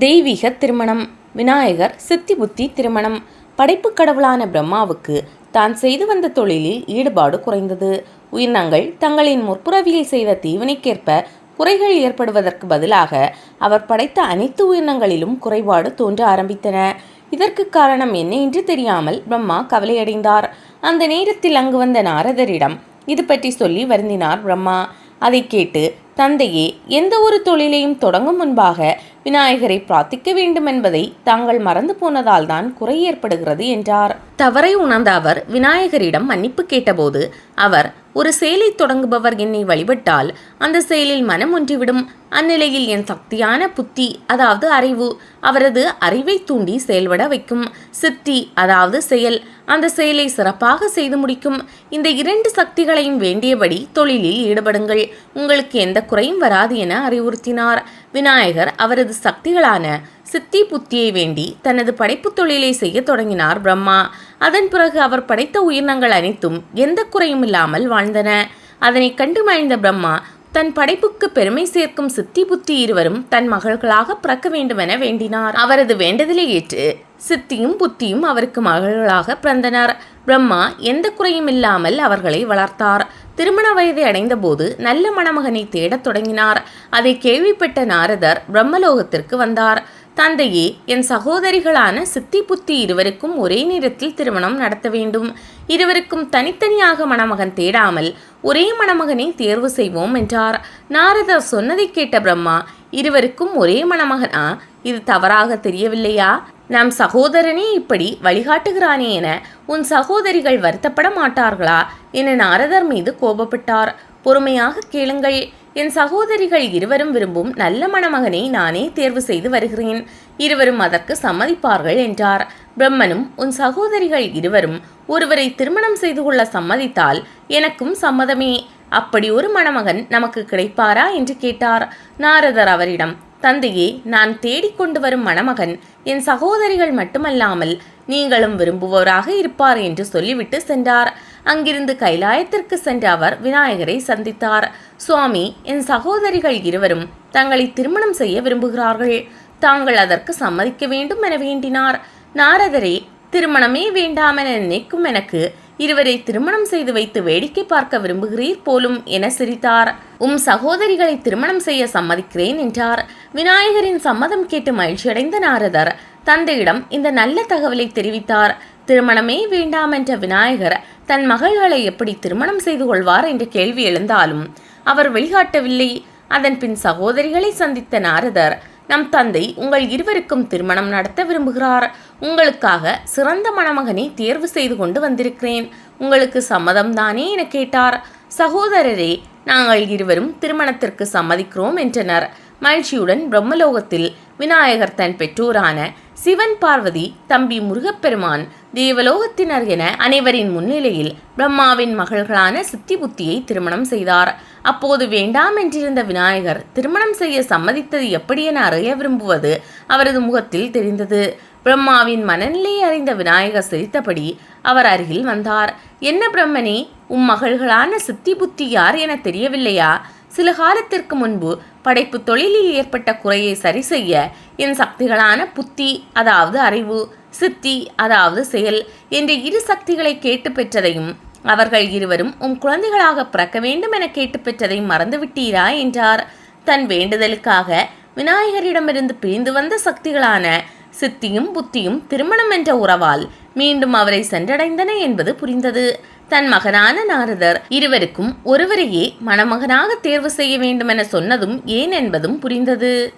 தெய்வீக திருமணம். விநாயகர் சித்தி புத்தி திருமணம். படைப்பு கடவுளான பிரம்மாவுக்கு தான் செய்து வந்த தொழிலில் ஈடுபாடு குறைந்தது. உயிரினங்கள் தங்களின் முற்புறவியில் செய்த தீவினைக்கேற்ப குறைகள் ஏற்படுவதற்கு பதிலாக அவர் படைத்த அனைத்து உயிரினங்களிலும் குறைபாடு தோன்ற ஆரம்பித்தன. இதற்கு காரணம் என்ன என்று தெரியாமல் பிரம்மா கவலையடைந்தார். அந்த நேரத்தில் அங்கு வந்த நாரதரிடம் இது பற்றி சொல்லி வருந்தினார் பிரம்மா. அதை கேட்டு தந்தையே எந்த ஒரு தொழிலையும் தொடங்கும் முன்பாக விநாயகரை பிரார்த்திக்க வேண்டும் என்பதை தாங்கள் மறந்து போனதால் தான் குறை ஏற்படுகிறது என்றார். தவறை உணர்ந்த அவர் விநாயகரிடம் மன்னிப்பு கேட்டபோது அவர் ஒரு செயலை தொடங்குபவர் என்னை வழிபட்டால் அந்த செயலில் மனம் ஒன்றிவிடும். அந்நிலையில் என் சக்தியான புத்தி அதாவது அறிவு அவரது அறிவை தூண்டி செயல்பட வைக்கும். சித்தி அதாவது செயல் அந்த செயலை சிறப்பாக செய்து முடிக்கும். இந்த இரண்டு சக்திகளையும் வேண்டியபடி தொழிலில் ஈடுபடுங்கள். உங்களுக்கு எந்த குறையும் வராது என அறிவுறுத்தினார். விநாயகர் அவரது சக்திகளான சித்தி புத்தியை வேண்டி தனது படைப்புத் தொழிலை செய்ய தொடங்கினார் பிரம்மா. அதன் பிறகு அவர் படைத்த உயிரினங்கள் அனைத்தும் எந்த குறையும் இல்லாமல் வாழ்ந்தன. அதனை கண்டு மகிழ்ந்த பிரம்மா தன் படைப்புக்கு பெருமை சேர்க்கும் சித்தி புத்தி இருவரும் தன் மகள்களாக பிறக்க வேண்டுமென வேண்டினார். அவரது வேண்டுதலை ஏற்று சித்தியும் புத்தியும் அவருக்கு மகள்களாக பிறந்தனர். பிரம்மா எந்த குறையும் இல்லாமல் அவர்களை வளர்த்தார். திருமண வயதை அடைந்தபோது நல்ல மணமகனை தேடத் தொடங்கினார். அதை கேள்விப்பட்ட நாரதர் பிரம்மலோகத்திற்கு வந்தார். தந்தையே என் சகோதரிகளான சித்தி புத்தி இருவருக்கும் ஒரே நேரத்தில் திருமணம் நடத்த வேண்டும். இருவருக்கும் தனித்தனியாக மணமகன் தேடாமல் ஒரே மணமகனை தேர்வு செய்வோம் என்றார். நாரதர் சொன்னதை கேட்ட பிரம்மா இருவருக்கும் ஒரே மணமகனா? இது தவறாக தெரியவில்லையா? நம் சகோதரனே இப்படி வழிகாட்டுகிறானே என உன் சகோதரிகள் வருத்தப்பட மாட்டார்களா? என நாரதர் மீது கோபப்பட்டார். பொறுமையாக கேளுங்கள். என் சகோதரிகள் இருவரும் விரும்பும் நல்ல மணமகனை நானே தேர்வு செய்து வருகிறேன். இருவரும் அதற்கு சம்மதிப்பார்கள் என்றார். பிரம்மனும் உன் சகோதரிகள் இருவரும் ஒருவரை திருமணம் செய்து கொள்ள சம்மதித்தால் எனக்கும் சம்மதமே. அப்படி ஒரு மணமகன் நமக்கு கிடைப்பாரா? என்று கேட்டார். நாரதர் அவரிடம் தந்தையே நான் தேடிக்கொண்டு வரும் மணமகன் என் சகோதரிகள் மட்டுமல்லாமல் நீங்களும் விரும்புவோராக இருப்பார் என்று சொல்லிவிட்டு சென்றார். அங்கிருந்து கைலாயத்திற்கு சென்ற அவர் விநாயகரை சந்தித்தார். சுவாமி என் சகோதரிகள் இருவரும் தங்களை திருமணம் செய்ய விரும்புகிறார்கள். தாங்கள் அதற்கு சம்மதிக்க வேண்டும் என வேண்டினார். நாரதரே திருமணமே வேண்டாமென நினைக்கும் எனக்கு இருவரை திருமணம் செய்து வைத்து வேடிக்கை பார்க்க விரும்புகிறீர் போலும் என சிரித்தார். உம் சகோதரிகளை திருமணம் செய்ய சம்மதிக்கிறேன் என்றார். விநாயகரின் சம்மதம் கேட்டு மகிழ்ச்சியடைந்த நாரதர் தந்தையிடம் இந்த நல்ல தகவலை தெரிவித்தார். திருமணமே வேண்டாம் என்ற விநாயகர் தன் மகள்களை எப்படி திருமணம் செய்து கொள்வார் என்ற கேள்வி எழுந்தாலும் அவர் வெளிகாட்டவில்லை அதன் பின் சகோதரிகளை சந்தித்த நாரதர் நம் தந்தை உங்கள் இருவருக்கும் திருமணம் நடத்த விரும்புகிறார். உங்களுக்காக சிறந்த மணமகனை தேர்வு செய்து கொண்டு வந்திருக்கிறேன். உங்களுக்கு சம்மதம் தானே என கேட்டார். சகோதரரே நாங்கள் இருவரும் திருமணத்திற்கு சம்மதிக்கிறோம் என்றனர். மகிழ்ச்சியுடன் பிரம்மலோகத்தில் விநாயகர் தன் பெற்றோரான சிவன் பார்வதி தம்பி முருகப்பெருமான் தேவலோகத்தினர் என அனைவரின் முன்னிலையில் பிரம்மாவின் மகள்களான சித்தி புத்தியை திருமணம் செய்தார். அப்போது வேண்டாம் என்றிருந்த விநாயகர் திருமணம் செய்ய சம்மதித்தது எப்படி என அறிய விரும்புவது அவரது முகத்தில் தெரிந்தது. பிரம்மாவின் மனநிலையை அறிந்த விநாயகர் சிரித்தபடி அவர் அருகில் வந்தார். என்ன பிரம்மனே உம் மகள்களான சித்தி புத்தி யார் என தெரியவில்லையா? சில காலத்திற்கு முன்பு படைப்பு தொழிலில் ஏற்பட்ட குறையை சரி செய்ய என் சக்திகளான புத்தி அதாவது அறிவு சித்தி அதாவது செயல் என்ற இரு சக்திகளை கேட்டு பெற்றதையும் அவர்கள் இருவரும் உம் குழந்தைகளாக பிறக்க வேண்டும் என கேட்டு பெற்றதையும் மறந்துவிட்டீரா என்றார். தன் வேண்டுதலுக்காக விநாயகரிடமிருந்து பிரிந்து வந்த சக்திகளான சித்தியும் புத்தியும் திருமணம் என்ற உறவால் மீண்டும் அவரை சென்றடைந்தன என்பது புரிந்தது. தன் மகனான நாரதர் இருவருக்கும் ஒருவரையே மணமகனாக தேர்வு செய்ய வேண்டுமென சொன்னதும் ஏன் என்பதும் புரிந்தது.